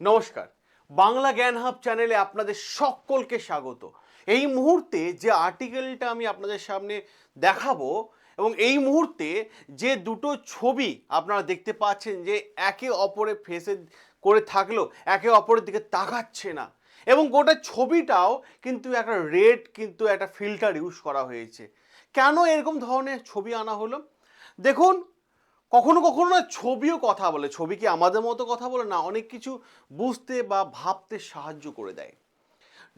নমস্কার। বাংলা জ্ঞান হাব চ্যানেলে আপনাদের সকলকে স্বাগত। এই মুহূর্তে যে আর্টিকেলটা আমি আপনাদের সামনে দেখাবো এবং এই মুহূর্তে যে দুটো ছবি আপনারা দেখতে পাচ্ছেন যে একে অপরে ফেসে করে থাকলেও একে অপরের দিকে তাকাচ্ছে না এবং গোটা ছবিটাও কিন্তু একটা রেড কিন্তু একটা ফিল্টার ইউজ করা হয়েছে। কেন এরকম ধরনের ছবি আনা হলো? দেখুন কখনো কখনো না ছবিও কথা বলে, ছবি কি আমাদের মতো কথা বলে? না, অনেক কিছু বুঝতে বা ভাবতে সাহায্য করে দেয়।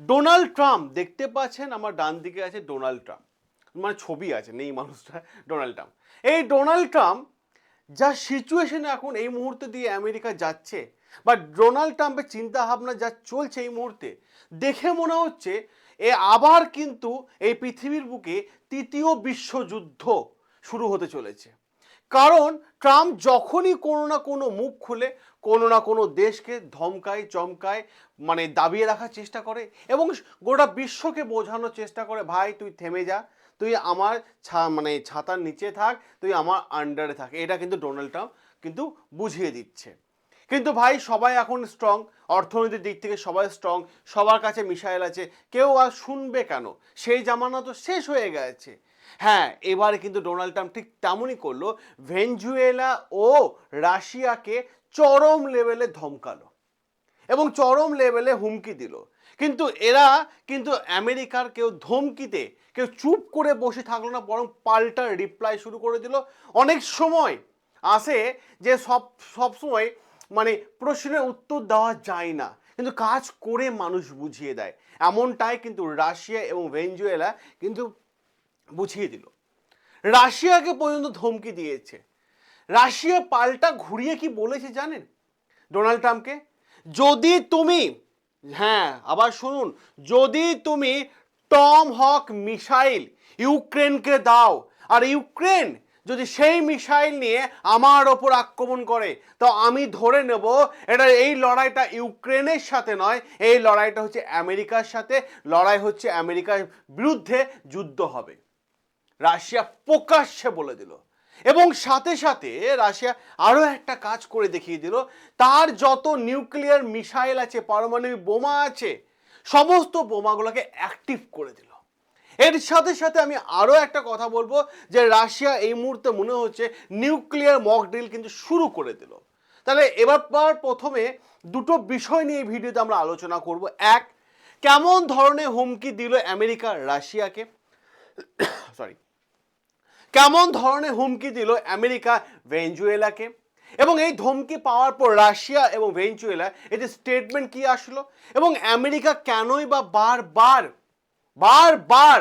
ডোনাল্ড ট্রাম্প, দেখতে পাচ্ছেন আমার ডান দিকে আছে ডোনাল্ড ট্রাম্প। মানে ছবি আছে, নেই মানুষটা, ডোনাল্ড ট্রাম্প। এই ডোনাল্ড ট্রাম্প যা সিচুয়েশনে এখন এই মুহূর্তে দিয়ে আমেরিকা যাচ্ছে, বা ডোনাল্ড ট্রাম্পের চিন্তা ভাবনা যা চলছে এই মুহূর্তে, দেখে মনে হচ্ছে এ আবার কিন্তু এই পৃথিবীর বুকে তৃতীয় বিশ্বযুদ্ধ শুরু হতে চলেছে। কারণ ট্রাম্প যখনই কোনো না কোনো মুখ খুলে, কোনো না কোনো দেশকে ধমকায়, চমকায় মানে দাবিয়ে রাখার চেষ্টা করে এবং গোটা বিশ্বকে বোঝানোর চেষ্টা করে, ভাই, তুই থেমে যা, তুই আমার ছা মানে ছাতার নিচে থাক, তুই আমার আন্ডারে থাক। এটা কিন্তু ডোনাল্ড ট্রাম্প কিন্তু বুঝিয়ে দিচ্ছে। কিন্তু ভাই, সবাই এখন স্ট্রং অর্থনৈতিক দিক থেকে সবাই স্ট্রং সবার কাছে মিসাইল আছে, কেউ আর শুনবে কেন? সেই জামানা তো শেষ হয়ে গেছে। হ্যাঁ এবারে কিন্তু ডোনাল্ড ট্রাম্প ঠিক তেমনই করল। ভেনজুয়েলা ও রাশিয়াকে চরম লেভেলে ধমকালো এবং চরম লেভেলে হুমকি দিল। কিন্তু এরা কিন্তু আমেরিকার কেউ ধমকিতে, কেউ চুপ করে বসে থাকল না, বরং পাল্টা রিপ্লাই শুরু করে দিল। অনেক সময় আসে যে সব সব সময় মানে প্রশ্নের উত্তর দেওয়া যায় না, কিন্তু কাজ করে মানুষ বুঝিয়ে দেয়। এমনটাই কিন্তু রাশিয়া এবং ভেনজুয়েলা কিন্তু বুঝিয়ে দিল। রাশিয়াকে পর্যন্ত ধমকি দিয়েছে। রাশিয়া পাল্টা ঘুরিয়ে কি বলেছে জানেন? ডোনাল্ড ট্রাম্পকে? যদি তুমি হ্যাঁ আবার শুনুন, যদি তুমি টম হক মিসাইল ইউক্রেনকে দাও, আর ইউক্রেন যদি সেই মিসাইল নিয়ে আমার ওপর আক্রমণ করে, তো আমি ধরে নেব এটা এই লড়াইটা ইউক্রেনের সাথে নয়, এই লড়াইটা হচ্ছে আমেরিকার সাথে, লড়াই হচ্ছে আমেরিকার বিরুদ্ধে যুদ্ধ হবে। রাশিয়া প্রকাশ্যে বলে দিল। এবং সাথে সাথে রাশিয়া আরও একটা কাজ করে দেখিয়ে দিল। তার যত নিউক্লিয়ার মিসাইল আছে, পারমাণবিক বোমা আছে, সমস্ত বোমাগুলোকে অ্যাক্টিভ করে দিল। এর সাথে সাথে আমি আরও একটা কথা বলব যে রাশিয়া এই মুহূর্তে মনে হচ্ছে নিউক্লিয়ার মক ড্রিল কিন্তু শুরু করে দিল। তাহলে এবার পর প্রথমে দুটো বিষয় নিয়ে এই ভিডিওতে আমরা আলোচনা করব। এক, কেমন ধরনের হুমকি দিল আমেরিকা রাশিয়াকে? সরি কেমন ধরনের হুমকি দিল আমেরিকা ভেনজুয়েলাকে? এবং এই ধমকি পাওয়ার পর রাশিয়া এবং ভেনজুয়েলা এতে স্টেটমেন্ট কি আসলো? এবং আমেরিকা কেনই বা বারবার বারবার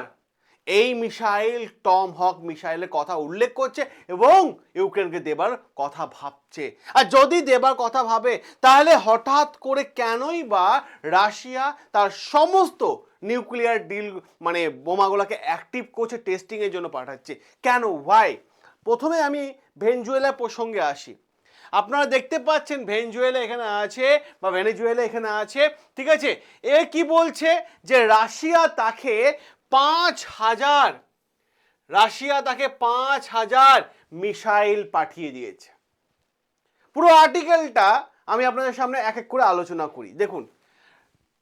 এই মিসাইল, টম হক মিসাইলের কথা উল্লেখ করছে এবং ইউক্রেনকে দেবার কথা ভাবছে। আর যদি দেবার কথা ভাবে, তাহলে হঠাৎ করে কেনই বা রাশিয়া তার সমস্ত নিউক্লিয়ার ডিল মানে বোমাগুলোকে অ্যাক্টিভ করছে টেস্টিংয়ের জন্য পাঠাচ্ছে। কেন? ওয়াই প্রথমে আমি ভেনজুয়েলা প্রসঙ্গে আসি। আপনারা দেখতে পাচ্ছেন ভেনজুয়েলা এখানে আছে বা ভেনেজুয়েলা এখানে আছে, ঠিক আছে? এ কি বলছে? যে রাশিয়া তাকে পাঁচ হাজার। রাশিয়া তাকে পাঁচ হাজার মিসাইল পাঠিয়ে দিয়েছে। পুরো আর্টিকেলটা আমি আপনাদের সামনে এক এক করে আলোচনা করি। দেখুন,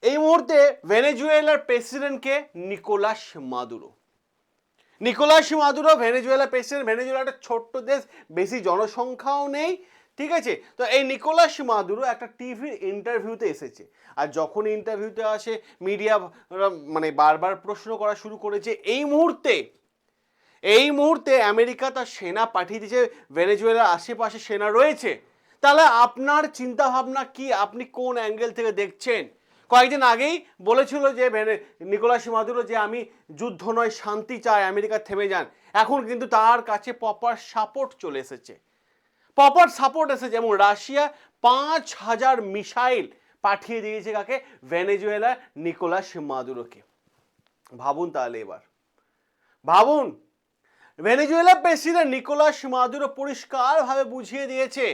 এই মুহূর্তে ভেনেজুয়েলার প্রেসিডেন্টকে Nicolas Maduro. Nicolas Maduro Venezuela president. Venezuela একটা ছোট্ট দেশ, বেশি জনসংখ্যাও নেই ঠিক আছে? তো এই নিকোলাস মাদুরো একটা টিভির ইন্টারভিউতে এসেছে। আর যখন ইন্টারভিউতে আসে মিডিয়া মানে বারবার প্রশ্ন করা শুরু করেছে, এই মুহূর্তে এই মুহূর্তে আমেরিকা তার সেনা পাঠিয়ে দিয়েছে, ভেনেজুয়েলার আশেপাশে সেনা রয়েছে। তাহলে আপনার চিন্তা ভাবনা কি? আপনি কোন অ্যাঙ্গেল থেকে দেখছেন? কয়েকদিন আগেই বলেছিল যে নিকোলাস মাদুরো যে আমি যুদ্ধ নয়, শান্তি চাই, আমেরিকা থেমে যান। এখন কিন্তু তার কাছে প্রপার সাপোর্ট চলে এসেছে। প্রপার সাপোর্ট এসেছে যেমন রাশিয়া পাঁচ হাজার মিসাইল পাঠিয়ে দিয়েছে কাকে? ভেনেজুয়েলা নিকোলাস মাদুরোকে। ভাবুন তাহলে এবার। ভাবুন, ভেনেজুয়েলা প্রেসিডেন্ট নিকোলাস মাদুরো পরিষ্কারভাবে বুঝিয়ে দিয়েছে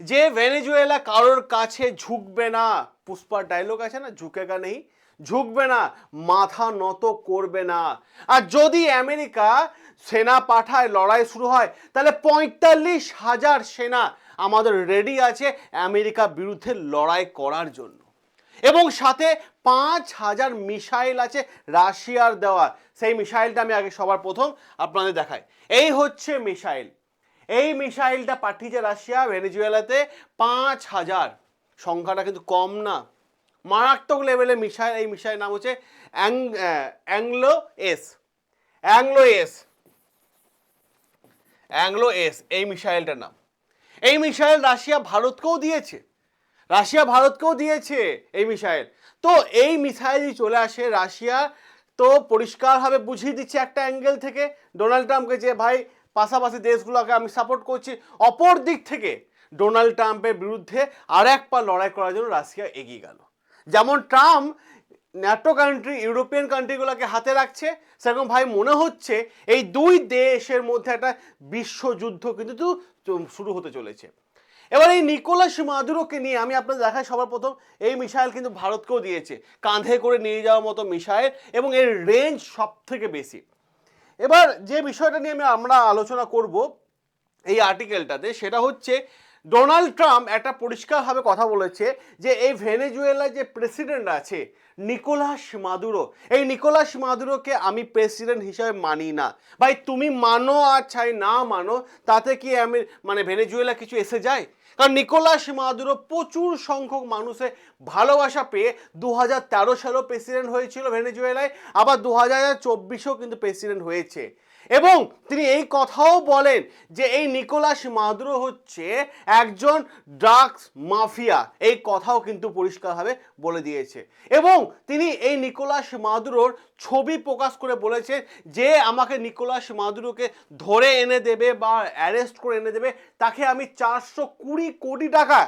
যে ভেনেজুয়েলা কারোর কাছে ঝুঁকবে না। পুষ্পার ডায়লগ আছে না? ঝুঁকেগা নেই। ঝুঁকবে না, মাথা নত করবে না। আর যদি আমেরিকা সেনা পাঠায়, লড়াই শুরু হয়, তাহলে পঁয়তাল্লিশ হাজার সেনা আমাদের রেডি আছে আমেরিকা বিরুদ্ধে লড়াই করার জন্য। এবং সাথে পাঁচ হাজার মিসাইল আছে রাশিয়ার দেওয়া সেই মিসাইলটা আমি আগে সবার প্রথম আপনাদের দেখাই। এই হচ্ছে মিসাইল। এই মিসাইলটা পাঠিয়েছে রাশিয়া, ভেনেজুয়েলাতে পাঁচ হাজার। সংখ্যাটা কিন্তু কম না। মারাত্মক লেভেলে মিসাইল এই মিসাইল নাম হচ্ছে Ang- Anglo S Anglo S Anglo S এই মিসাইলটার নাম। এই মিসাইল রাশিয়া ভারতকেও দিয়েছে। রাশিয়া ভারতকেও দিয়েছে এই মিসাইল তো এই মিসাইলই চলে আসে, রাশিয়া তো পরিষ্কারভাবে বুঝিয়ে দিচ্ছে একটা অ্যাঙ্গেল থেকে। ডোনাল্ড ট্রাম্পকে যে, ভাই, পাশাপাশি দেশগুলোকে আমি সাপোর্ট করছি। অপর দিক থেকে ডোনাল্ড ট্রাম্পের বিরুদ্ধে আর এক পা লড়াই করার জন্য রাশিয়া এগিয়ে গেল। যেমন ট্রাম্প ন্যাটো কান্ট্রি, ইউরোপিয়ান কান্ট্রিগুলোকে হাতে রাখছে, সেরকম ভাই মনে হচ্ছে এই দুই দেশের মধ্যে একটা বিশ্বযুদ্ধ কিন্তু শুরু হতে চলেছে। এবার এই নিকোলাস মাদুরোকে নিয়ে আমি আপনাদের দেখাই সবার প্রথম, এই মিসাইল কিন্তু ভারতকেও দিয়েছে, কাঁধে করে নিয়ে যাওয়ার মতো মিসাইল এবং এর রেঞ্জ সব থেকে বেশি। এবার যে বিষয়টা নিয়ে আমি আমরা আলোচনা করব এই আর্টিকেলটাতে সেটা হচ্ছে ডোনাল্ড ট্রাম্প একটা পরিষ্কারভাবে কথা বলেছে যে এই ভেনেজুয়েলার যে প্রেসিডেন্ট আছে, নিকোলাস মাদুরো, এই নিকোলাস মাদুরোকে আমি প্রেসিডেন্ট হিসাবে মানি না। ভাই, তুমি মানো আর চাই না মানো, তাতে কি আমি মানে ভেনেজুয়েলা কিছু এসে যায়? কারণ নিকোলাস মাদুরো প্রচুর সংখ্যক মানুষের ভালোবাসা পেয়ে দু হাজার তেরো সালেও প্রেসিডেন্ট হয়েছিল ভেনেজুয়েলায়, আবার দু হাজার চব্বিশেও কিন্তু প্রেসিডেন্ট হয়েছে। এবং তিনি এই কথাও বলেন যে এই নিকোলাস মাদুরো হচ্ছে একজন ড্রাগস মাফিয়া। এই কথাও কিন্তু পরিষ্কারভাবে বলে দিয়েছে। এবং তিনি এই নিকোলাস মাদুরোর ছবি প্রকাশ করে বলেছেন যে আমাকে নিকোলাস মাদুরোকে ধরে এনে দেবে বা অ্যারেস্ট করে এনে দেবে, তাকে আমি চারশো কুড়ি কোটি টাকা,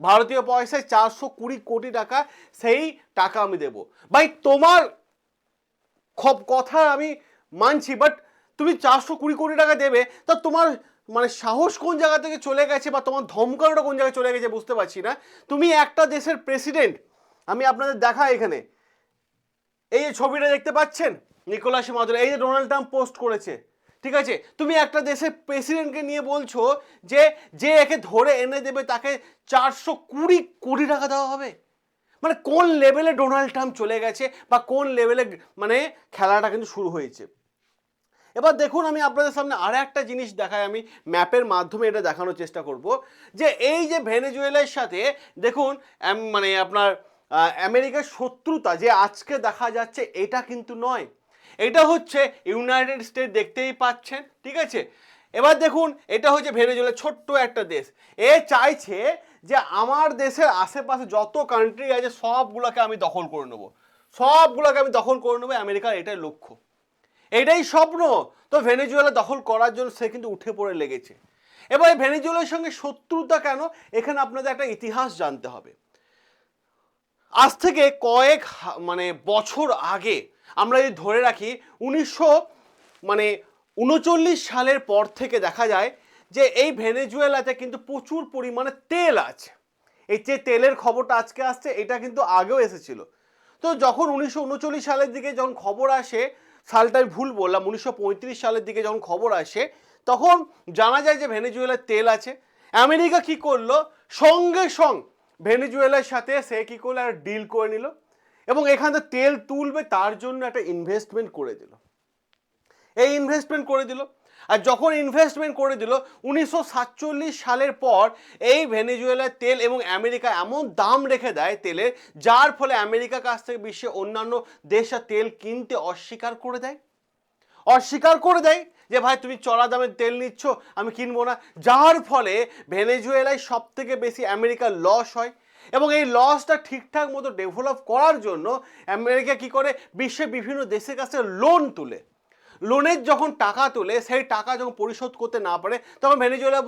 ভারতীয় পয়সায় চারশো কুড়ি কোটি টাকা সেই টাকা আমি দেব। ভাই, তোমার খব কথা আমি মানছি বাট তুমি চারশো কুড়ি কোটি টাকা দেবে, তা তোমার মানে সাহস কোন জায়গা থেকে চলে গেছে বা তোমার ধমকানোটা কোন জায়গায় চলে গেছে বুঝতে পারছি না। তুমি একটা দেশের প্রেসিডেন্ট আমি আপনাদের দেখা এখানে। এই যে ছবিটা দেখতে পাচ্ছেন, নিকোলাস মাদুরো এই যে ডোনাল্ড ট্রাম্প পোস্ট করেছে, ঠিক আছে? তুমি একটা দেশের প্রেসিডেন্টকে নিয়ে বলছো যে যে একে ধরে এনে দেবে, তাকে চারশো কুড়ি কোটি টাকা দেওয়া হবে? মানে কোন লেভেলে ডোনাল্ড ট্রাম্প চলে গেছে বা কোন লেভেলে মানে খেলাটা কিন্তু শুরু হয়েছে? এবার দেখুন আমি আপনাদের সামনে আর একটা জিনিস দেখাই, আমি ম্যাপের মাধ্যমে এটা দেখানোর চেষ্টা করব, যে এই যে ভেনেজুয়েলার সাথে দেখুন মানে আপনার আমেরিকার শত্রুতা যে আজকে দেখা যাচ্ছে এটা কিন্তু নয়। এটা হচ্ছে ইউনাইটেড স্টেট দেখতেই পাচ্ছেন, ঠিক আছে? এবার দেখুন, এটা হচ্ছে ভেনেজুয়েলা ছোট্ট একটা দেশ। এ চাইছে যে আমার দেশের আশেপাশে যত কান্ট্রি আছে সবগুলোকে আমি দখল করে নেব। সবগুলোকে আমি দখল করে নেব, আমেরিকার এটাই লক্ষ্য। এটাই স্বপ্ন। তো ভেনেজুয়েলা দখল করার জন্য সে কিন্তু উঠে পড়ে লেগেছে। এবার এই ভেনেজুয়েলার সঙ্গে শত্রুতা কেন? এখানে আপনাদের একটা ইতিহাস জানতে হবে। আজ থেকে কয়েক মানে বছর আগে আমরা যদি ধরে রাখি, উনিশশো মানে উনচল্লিশ সালের পর থেকে দেখা যায় যে এই ভেনেজুয়েলাতে কিন্তু প্রচুর পরিমাণে তেল আছে। এই যে তেলের খবরটা আজকে আসছে, এটা কিন্তু আগেও এসেছিল। তো যখন উনিশশো উনচল্লিশ সালের দিকে যখন খবর আসে সালটা আমি ভুল বললাম। উনিশশো পঁয়ত্রিশ সালের দিকে যখন খবর আসে, তখন জানা যায় যে ভেনেজুয়েলার তেল আছে। আমেরিকা কি করল? সঙ্গে সঙ্গ ভেনেজুয়েলার সাথে সে কী করল? একটা ডিল করে নিল এবং এখান থেকে তেল তুলবে, তার জন্য একটা ইনভেস্টমেন্ট করে দিল। এই ইনভেস্টমেন্ট করে দিল। আর যখন ইনভেস্টমেন্ট করে দিল, উনিশশো সাতচল্লিশ সালের পর এই ভেনেজুয়েলার তেল এবং আমেরিকা এমন দাম রেখে দেয় তেলের যার ফলে আমেরিকার কাছ থেকে বিশ্বের অন্যান্য দেশ আর তেল কিনতে অস্বীকার করে দেয়। অস্বীকার করে দেয় যে, ভাই, তুমি চড়া দামে তেল নিচ্ছ, আমি কিনবো না। যার ফলে ভেনেজুয়েলায় সব থেকে বেশি আমেরিকার লস হয় এবং এই লসটা ঠিকঠাক মতো ডেভেলপ করার জন্য আমেরিকা কি করে? বিশ্বের বিভিন্ন দেশের কাছে লোন তুলে। লোনের যখন টাকা তোলে, সেই টাকা যখন পরিশোধ করতে না পারে, তখন ভেনেজুয়েলা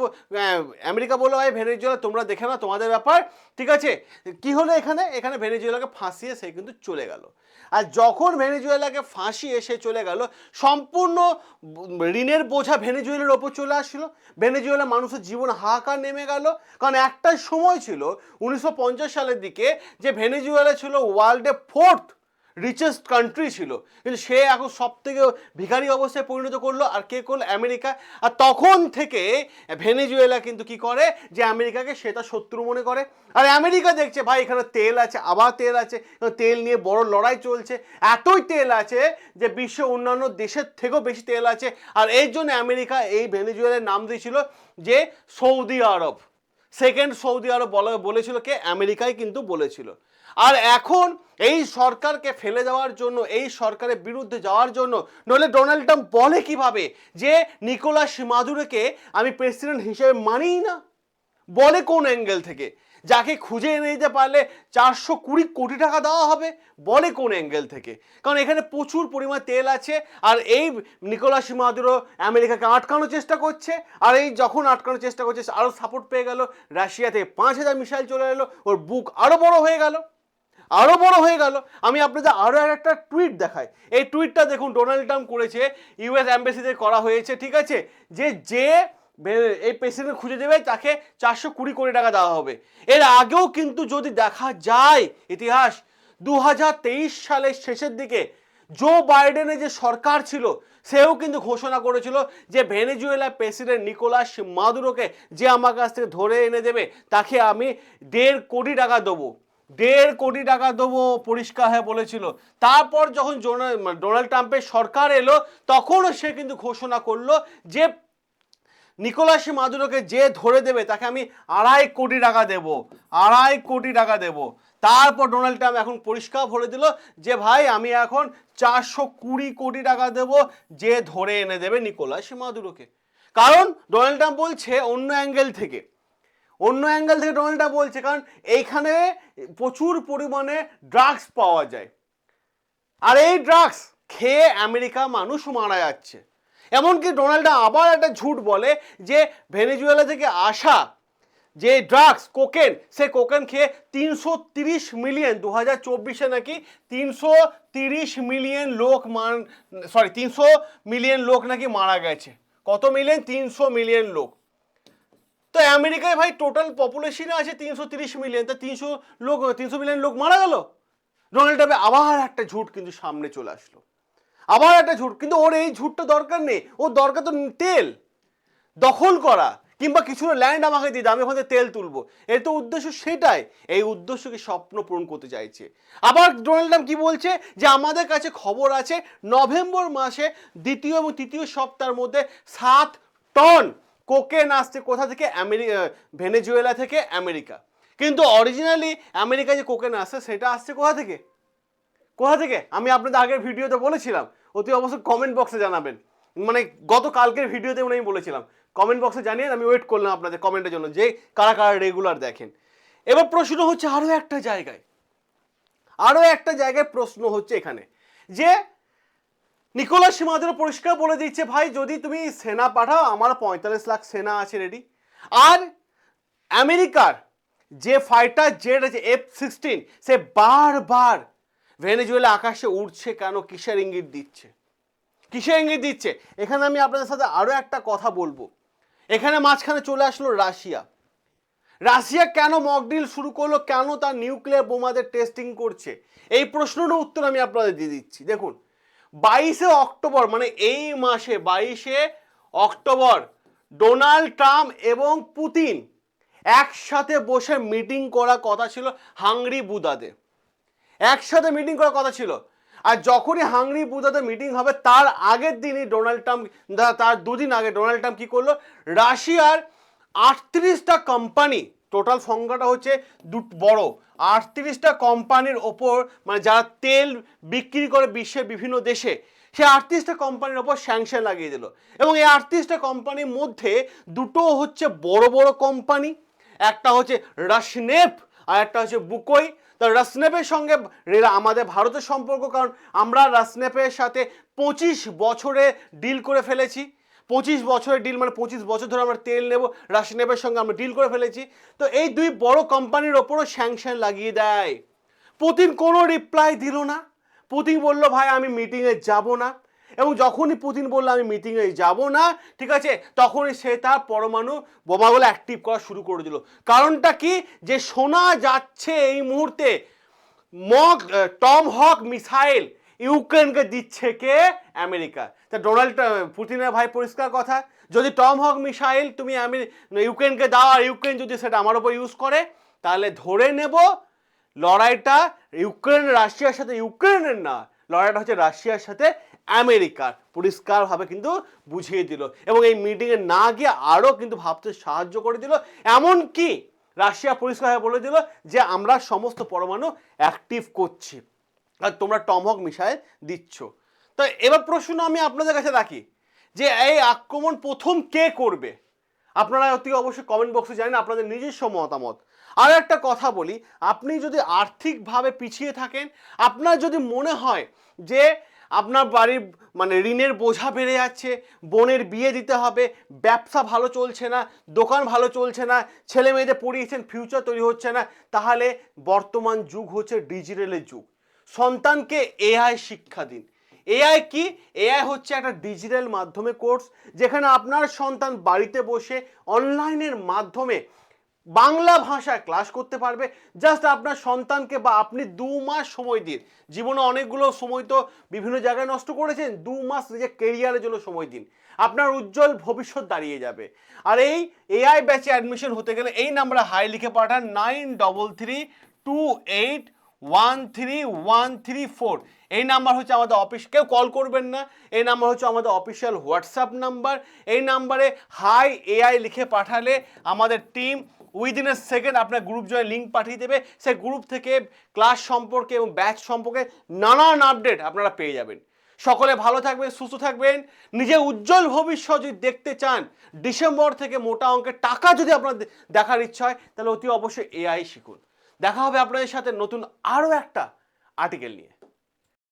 আমেরিকা বলল ভাই ভেনেজুয়েলা, তোমরা দেখে না তোমাদের ব্যাপার। ঠিক আছে? কি হলো এখানে? এখানে ভেনেজুয়েলাকে ফাঁসিয়ে সে কিন্তু চলে গেল। আর যখন ভেনেজুয়েলাকে ফাঁসিয়ে সে চলে গেল, সম্পূর্ণ ঋণের বোঝা ভেনেজুয়েলার ওপর চলে আসলো ভেনেজুয়েলা মানুষের জীবন হাহাকার নেমে গেল। কারণ একটা সময় ছিল, উনিশশো পঞ্চাশ সালের দিকে, যে ভেনেজুয়েলা ছিল ওয়ার্ল্ডে ফোর্থ রিচেস্ট কান্ট্রি ছিল। কিন্তু সে এখন সব থেকে ভিখারি অবস্থায় পরিণত করল আর কে করল? আমেরিকা। আর তখন থেকে ভেনেজুয়েলা কিন্তু কি করে? যে আমেরিকাকে সে তার শত্রু মনে করে। আর আমেরিকা দেখছে, ভাই, এখানে তেল আছে, আবার তেল আছে। তেল নিয়ে বড় লড়াই চলছে। এতই তেল আছে যে বিশ্ব অন্যান্য দেশের থেকেও বেশি তেল আছে। আর এই জন্য আমেরিকা এই ভেনেজুয়েলার নাম দিয়েছিল যে Saudi Arabia. Second Saudi Arabia বলা, বলেছিল কে? আমেরিকাই কিন্তু বলেছিল। আর এখন এই সরকারকে ফেলে দেওয়ার জন্য, এই সরকারের বিরুদ্ধে যাওয়ার জন্য, নইলে ডোনাল্ড ট্রাম্প বলে কীভাবে যে নিকোলাস মাদুরোকে আমি প্রেসিডেন্ট হিসেবে মানিই না? বলে কোন অ্যাঙ্গেল থেকে? যাকে খুঁজে এনে দিতে পারলে চারশো কুড়ি কোটি টাকা দেওয়া হবে? বলে কোন অ্যাঙ্গেল থেকে? কারণ এখানে প্রচুর পরিমাণ তেল আছে, আর এই নিকোলাস মাদুরো আমেরিকাকে আটকানোর চেষ্টা করছে, আর এই যখন আটকানোর চেষ্টা করছে, আরও সাপোর্ট পেয়ে গেল, রাশিয়াতে পাঁচ হাজার মিসাইল চলে এলো, ওর বুক আরও বড় হয়ে গেল। আরও বড় হয়ে গেল। আমি আপনাদের আরও একটা টুইট দেখাই। এই টুইটটা দেখুন ডোনাল্ড ট্রাম্প করেছে। ইউএস অ্যাম্বাসিতে করা হয়েছে, ঠিক আছে? যে যে এই প্রেসিডেন্ট খুঁজে দেবে, তাকে চারশো কুড়ি কোটি টাকা দেওয়া হবে। এর আগেও কিন্তু যদি দেখা যায়, ইতিহাস দু হাজার তেইশ সালের শেষের দিকে জো বাইডেনের যে সরকার ছিল, সেও কিন্তু ঘোষণা করেছিল যে ভেনেজুয়েলার প্রেসিডেন্ট নিকোলাস মাদুরোকে যে আমার কাছ থেকে ধরে এনে দেবে, তাকে আমি দেড় কোটি টাকা দেবো। দেড় কোটি টাকা দেবো পরিষ্কার হয়ে বলেছিল। তারপর যখন মানে ডোনাল্ড ট্রাম্পের সরকার এলো, তখনও সে কিন্তু ঘোষণা করল যে নিকোলাস মাদুরোকে যে ধরে দেবে, তাকে আমি আড়াই কোটি টাকা দেব, আড়াই কোটি টাকা দেব। তারপর ডোনাল্ড ট্রাম্প এখন পরিষ্কার বলে দিল যে, ভাই, আমি এখন চারশো কুড়ি কোটি টাকা দেব যে ধরে এনে দেবে নিকোলাস মাদুরোকে। কারণ ডোনাল্ড ট্রাম্প বলছে অন্য অ্যাঙ্গেল থেকে। অন্য অ্যাঙ্গেল থেকে ডোনাল্ডটা বলছে, কারণ এইখানে প্রচুর পরিমাণে ড্রাগস পাওয়া যায়। আর এই ড্রাগস খেয়ে আমেরিকা মানুষ মারা যাচ্ছে। এমনকি ডোনাল্ড আবার একটা ঝুট বলে যে, ভেনেজুয়েলা থেকে আসা যে ড্রাগস কোকেন সে কোকেন খেয়ে তিনশো তিরিশ মিলিয়ন দু হাজার চব্বিশে নাকি তিনশো তিরিশ মিলিয়ন লোক মান সরি তিনশো মিলিয়ন লোক নাকি মারা গেছে। কত মিলিয়ন তিনশো মিলিয়ন লোক। তো আমেরিকায় ভাই টোটাল পপুলেশনে আছে তিনশো তিরিশ মিলিয়ন তা তিনশো লোক, তিনশো মিলিয়ন লোক মারা গেল? ডোনাল্ড ট্রাম্পে আবার একটা ঝুট কিন্তু সামনে চলে আসলো। আবার একটা ঝুট, কিন্তু ওর এই ঝুটটা দরকার নেই। ওর দরকার তো তেল দখল করা, কিংবা কিছু ল্যান্ড আমাকে দিয়ে আমি ওখান তেল তুলবো। এর তো উদ্দেশ্য সেটাই, এই উদ্দেশ্যকে স্বপ্ন পূরণ করতে চাইছে। আবার ডোনাল্ড ট্রাম্প কি বলছে? যে আমাদের কাছে খবর আছে, নভেম্বর মাসে দ্বিতীয় এবং তৃতীয় সপ্তাহের মধ্যে সাত টন কোকেন আসছে কোথা থেকে? আমেরিকা ভেনেজুয়েলা থেকে আমেরিকা। কিন্তু অরিজিনালি আমেরিকা যে কোকেন আসছে, সেটা আসছে কোথা থেকে? কোথা থেকে? আমি আপনাদের আগের ভিডিওতে বলেছিলাম, অতি অবশ্যই কমেন্ট বক্সে জানাবেন। মানে গত কালকের ভিডিওতে আমি বলেছিলাম কমেন্ট বক্সে জানিয়ে আমি ওয়েট করলাম আপনাদের কমেন্টের জন্য যে কারা কারা রেগুলার দেখেন। এবার প্রশ্ন হচ্ছে আরও একটা জায়গায় আরও একটা জায়গায় প্রশ্ন হচ্ছে এখানে যে নিকোলাস মাদুরো পরিষ্কার বলে দিচ্ছে, ভাই, যদি তুমি সেনা পাঠাও, আমার পঁয়তাল্লিশ লাখ সেনা আছে রেডি আর আমেরিকার যে ফাইটার জেট আছে এফ সিক্সটিন সে বারবার ভেনেজুয়েলা আকাশে উড়ছে কেন? কিসের ইঙ্গিত দিচ্ছে? কিসের ইঙ্গিত দিচ্ছে? এখানে আমি আপনাদের সাথে আরও একটা কথা বলব। এখানে মাঝখানে চলে আসলো রাশিয়া। রাশিয়া কেন মকডিল শুরু করল? কেন তার নিউক্লিয়ার বোমাদের টেস্টিং করছে? এই প্রশ্নটার উত্তর আমি আপনাদের দিয়ে দিচ্ছি। দেখুন বাইশে অক্টোবর মানে এই মাসে বাইশে অক্টোবর, ডোনাল্ড ট্রাম্প এবং পুতিন একসাথে বসে মিটিং করা কথা ছিল হাংরি বুদাতে একসাথে মিটিং করার কথা ছিল। আর যখনই হাংরি বুদাতে মিটিং হবে, তার আগের দিনই ডোনাল্ড ট্রাম্প, তার দুদিন আগে ডোনাল্ড ট্রাম্প কী করল? রাশিয়ার আটত্রিশটা কোম্পানি টোটাল সংখ্যাটা হচ্ছে দু, বড়। আটত্রিশটা কোম্পানির ওপর মানে যারা তেল বিক্রি করে বিশ্বের বিভিন্ন দেশে, সে আটত্রিশটা কোম্পানির ওপর স্যাংশন লাগিয়ে দিল। এবং এই আটত্রিশটা কোম্পানির মধ্যে দুটো হচ্ছে বড় বড় কোম্পানি, একটা হচ্ছে রাশনেপ আর একটা হচ্ছে বুকই তো রাসনেপের সঙ্গে আমাদের ভারতের সম্পর্ক, কারণ আমরা রাসনেপের সাথে পঁচিশ বছরে ডিল করে ফেলেছি। পঁচিশ বছরের ডিল মানে পঁচিশ বছর ধরে আমরা তেল নেব রাসনেপের সঙ্গে আমরা ডিল করে ফেলেছি। তো এই দুই বড় কোম্পানির ওপরও স্যাংশন লাগিয়ে দেয়। পুতিন কোনো রিপ্লাই দিল না। পুতিন বলল, ভাই, আমি মিটিংয়ে যাব না। এবং যখনই পুতিন বলল, আমি মিটিংয়ে যাব না, ঠিক আছে, তখনই সে তার পরমাণু বোমাগুলো অ্যাক্টিভ করা শুরু করে দিল। কারণটা কি? যে শোনা যাচ্ছে এই মুহূর্তে মক টম হক মিসাইল ইউক্রেনকে দিচ্ছে কে? আমেরিকা। তা ডোনাল্ড পুতিনের ভাই, পরিষ্কার কথা। যদি টম হক মিসাইল তুমি আমেরি- ইউক্রেনকে দাও, আর ইউক্রেন যদি সেটা আমার উপর ইউজ করে, তাহলে ধরে নেব লড়াইটা ইউক্রেন রাশিয়ার সাথে, ইউক্রেনের না, লড়াইটা হচ্ছে রাশিয়ার সাথে আমেরিকার। পরিষ্কারভাবে কিন্তু বুঝিয়ে দিল। এবং এই মিটিংয়ে না গিয়ে আরও কিন্তু ভাবতে সাহায্য করে দিল। এমন কি রাশিয়া পরিষ্কারভাবে বলে দিল যে আমরা সমস্ত পরমাণু অ্যাক্টিভ করছি। আর তোমরা টমহক মিসাইল দিচ্ছ। তো এবার প্রশ্ন আমি আপনাদের কাছে রাখি যে এই আক্রমণ প্রথম কে করবে? আপনারা অতি অবশ্যই কমেন্ট বক্সে জানেন আপনাদের নিজস্ব মতামত। আর একটা কথা বলি, আপনি যদি আর্থিকভাবে পিছিয়ে থাকেন, আপনার যদি মনে হয় যে আপনার বাড়ির মানে ঋণের বোঝা বেড়ে যাচ্ছে, বোনের বিয়ে দিতে হবে, ব্যবসা ভালো চলছে না, দোকান ভালো চলছে না ছেলে মেয়েদের পড়িয়েছেন ফিউচার তৈরি হচ্ছে না, তাহলে বর্তমান যুগ হচ্ছে ডিজিটালের যুগ। সন্তানকে এআই শিক্ষা দিন। এআই কি? এআই হচ্ছে একটা ডিজিটাল মাধ্যমে কোর্স যেখানে আপনার সন্তান বাড়িতে বসে অনলাইনের মাধ্যমে বাংলা ভাষায় ক্লাস করতে পারবে। জাস্ট আপনার সন্তানকে বা আপনি দু মাস সময় দিন। জীবনে অনেকগুলো সময় তো বিভিন্ন জায়গায় নষ্ট করেছেন, দু মাস নিজের কেরিয়ারের জন্য সময় দিন। আপনার উজ্জ্বল ভবিষ্যৎ দাঁড়িয়ে যাবে। আর এই এআই ব্যাচে অ্যাডমিশন হতে গেলে এই নাম্বারে হাই লিখে পাঠান nine double three two eight one three one three four এই নাম্বার হচ্ছে আমাদের অফিস কেউ কল করবেন না। এই নাম্বার হচ্ছে আমাদের অফিসিয়াল হোয়াটসঅ্যাপ নাম্বার এই নাম্বারে হাই এআই লিখে পাঠালে আমাদের টিম উইদিন এ সেকেন্ড আপনার গ্রুপ জয়েন লিঙ্ক পাঠিয়ে দেবে। সেই গ্রুপ থেকে ক্লাস সম্পর্কে এবং ব্যাচ সম্পর্কে নানান আপডেট আপনারা পেয়ে যাবেন। সকলে ভালো থাকবেন, সুস্থ থাকবেন। নিজের উজ্জ্বল ভবিষ্যৎ যদি দেখতে চান, ডিসেম্বর থেকে মোটা অঙ্কের টাকা যদি আপনার দেখার ইচ্ছা হয়, তাহলে অতি অবশ্যই এআই শিখুন। দেখা হবে আপনাদের সাথে নতুন আরও একটা আর্টিকেল নিয়ে।